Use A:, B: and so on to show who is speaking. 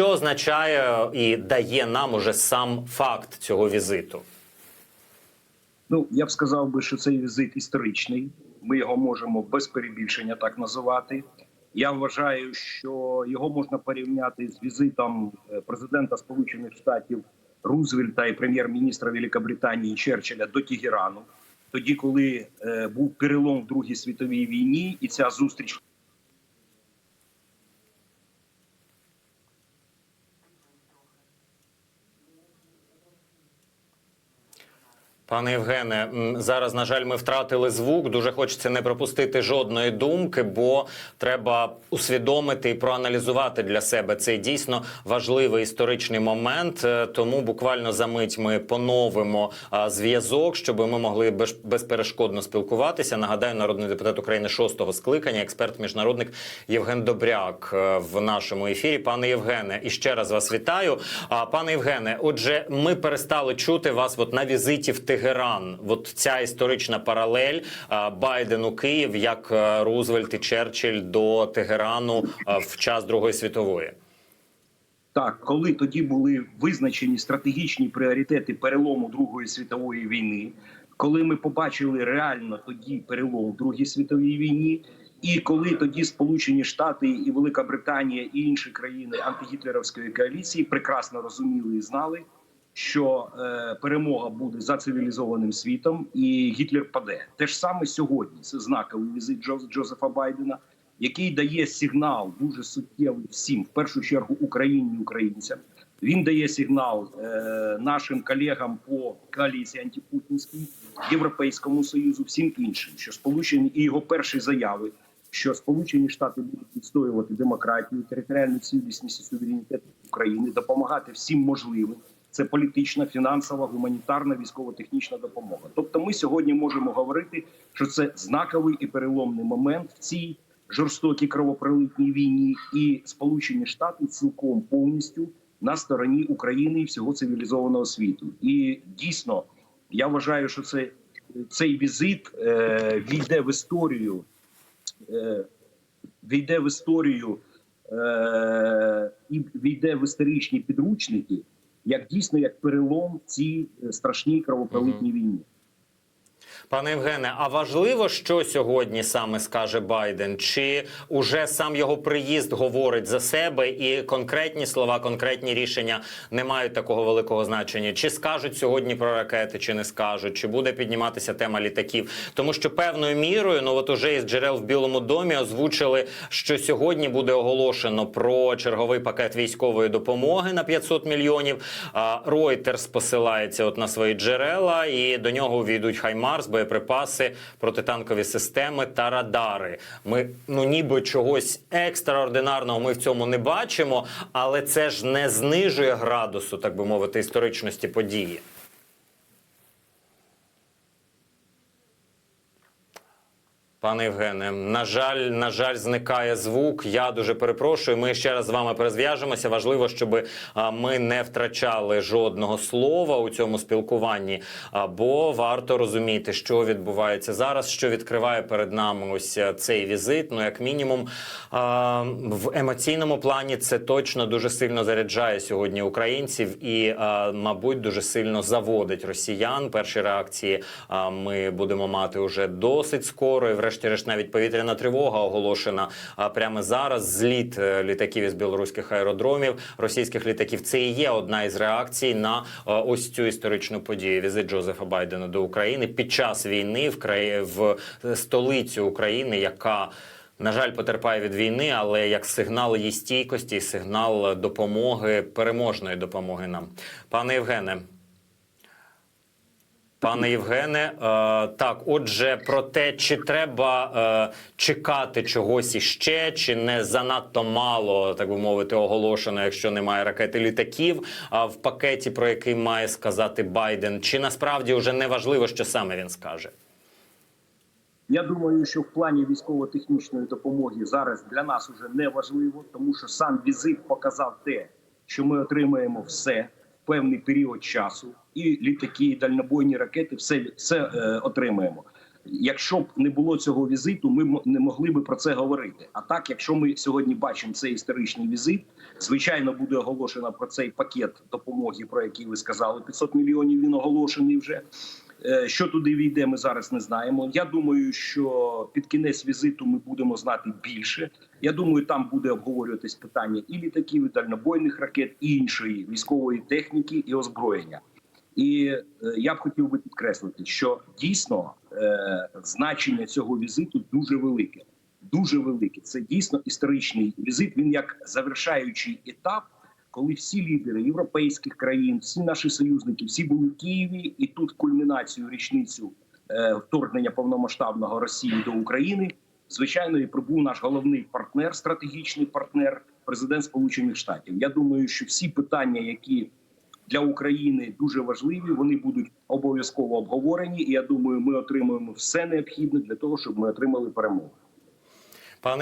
A: Що означає і дає нам уже сам факт цього візиту?
B: Ну я б сказав би, що цей візит історичний. Ми його можемо без перебільшення так називати. Я вважаю, що його можна порівняти з візитом е, президента Сполучених Штатів Рузвельта і прем'єр-міністра Великобританії Черчилля до Тегерану, тоді, коли е, був перелом в Другій світовій війні, і ця зустріч
A: Пане Євгене, зараз на жаль, ми втратили звук. Дуже хочеться не пропустити жодної думки, бо треба усвідомити і проаналізувати для себе цей дійсно важливий історичний момент. Е, Тому буквально за мить ми поновимо зв'язок, щоб ми могли без- безперешкодно спілкуватися. Нагадаю, народний депутат України шостого скликання, експерт міжнародник Євген Добряк е, в нашому ефірі. Пане Євгене, і ще раз вас вітаю. А пане Євгене, отже, ми перестали чути вас от на візиті в Тегеран. От ця історична паралель а, Байден у Київ, як е, Рузвельт і Черчилль до Тегерану в час Другої світової.
B: Так, коли тоді були визначені стратегічні пріоритети перелому Другої світової війни, коли ми побачили реально тоді перелом в Другій світовій війні, і коли тоді Сполучені Штати і Велика Британія і інші країни антигітлерівської коаліції прекрасно розуміли і знали, що е, перемога буде за цивілізованим світом, і Гітлер паде. Те ж саме сьогодні. Це знаковий візит Джоз- Джозефа Байдена який дає сигнал дуже суттєвий всім, в першу чергу Україні українцям. Він дає сигнал е, нашим колегам по коаліції антипутінській, Європейському Союзу, всім іншим, що сполучені і його перші заяви, що Сполучені Штати будуть відстоювати демократію, територіальну цілісність і суверенітет України, допомагати всім можливим. Це політична, фінансова, гуманітарна, військово-технічна допомога. Тобто, ми сьогодні можемо говорити, що це знаковий і переломний момент в цій жорстокій кровопролитній війні, і Сполучені Штати цілком повністю на стороні України і всього цивілізованого світу. І дійсно, я вважаю, що це цей візит е, війде в історію, е, війде в історію е, і війде в історичні підручники, як дійсно як перелом цій е, страшній кровопролитній війні.
A: Пане Євгене, а важливо, що сьогодні саме скаже Байден? Чи уже сам його приїзд говорить за себе, і конкретні слова, конкретні рішення не мають такого великого значення? Чи скажуть сьогодні про ракети, чи не скажуть? Чи буде підніматися тема літаків? Тому що певною мірою, ну от уже із джерел в Білому домі озвучили, що сьогодні буде оголошено про черговий пакет військової допомоги на 500 мільйонів. Reuters посилається от на свої джерела, і до нього увійдуть Хаймарс, боєприпаси, протитанкові системи та радари. Ми ну ніби чогось екстраординарного ми в цьому не бачимо, але це ж не знижує градусу, так би мовити, історичності події. Пане Євгене, на жаль, на жаль, зникає звук. Я дуже перепрошую. Ми ще раз з вами перезв'яжемося. Важливо, щоб ми не втрачали жодного слова у цьому спілкуванні. Бо варто розуміти, що відбувається зараз, що відкриває перед нами ось цей візит. Ну, як мінімум, в емоційному плані це точно дуже сильно заряджає сьогодні українців і, мабуть, дуже сильно заводить росіян. Перші реакції ми будемо мати уже досить скоро. І врешті-решт навіть повітряна тривога оголошена а, прямо зараз. Зліт е, літаків із білоруських аеродромів, російських літаків. Це і є одна із реакцій на ось цю історичну подію. Візит Джозефа Байдена до України під час війни в краї в е, столицю України, яка на жаль, потерпає від війни, але як сигнал її стійкості, сигнал допомоги, переможної допомоги нам. Пане Євгене. Пане Євгене, е, так, отже, про те, чи треба е, чекати чогось іще, чи не занадто мало, так би мовити, оголошено, якщо немає ракети літаків а в пакеті, про який має сказати Байден, чи насправді вже не важливо, що саме він скаже?
B: Я думаю, що в плані військово-технічної допомоги зараз для нас уже не важливо, тому що сам візит показав те, що ми отримаємо все певний період часу, і літаки, і дальнобойні ракети, все, все е, отримаємо. Якщо б не було цього візиту, ми не могли би про це говорити. А так, якщо ми сьогодні бачимо цей історичний візит, звичайно, буде оголошено про цей пакет допомоги, про який ви сказали. 500 мільйонів він оголошений вже. Е, Що туди війде, ми зараз не знаємо. Я думаю, що під кінець візиту ми будемо знати більше. Я думаю, там буде обговорюватись питання і літаків, і дальнобойних ракет, і іншої військової техніки і озброєння. І е, я б хотів би підкреслити, що дійсно е, значення цього візиту дуже велике. Дуже велике. Це дійсно історичний візит. Він як завершаючий етап, коли всі лідери європейських країн, всі наші союзники, всі були в Києві, і тут кульмінацію річницю е, вторгнення повномасштабного Росії до України. Звичайно, і прибув наш головний партнер, стратегічний партнер, президент Сполучених Штатів. Я думаю, що всі питання, які для України дуже важливі, вони будуть обов'язково обговорені. І я думаю, ми отримуємо все необхідне для того, щоб ми отримали перемогу.
A: Пане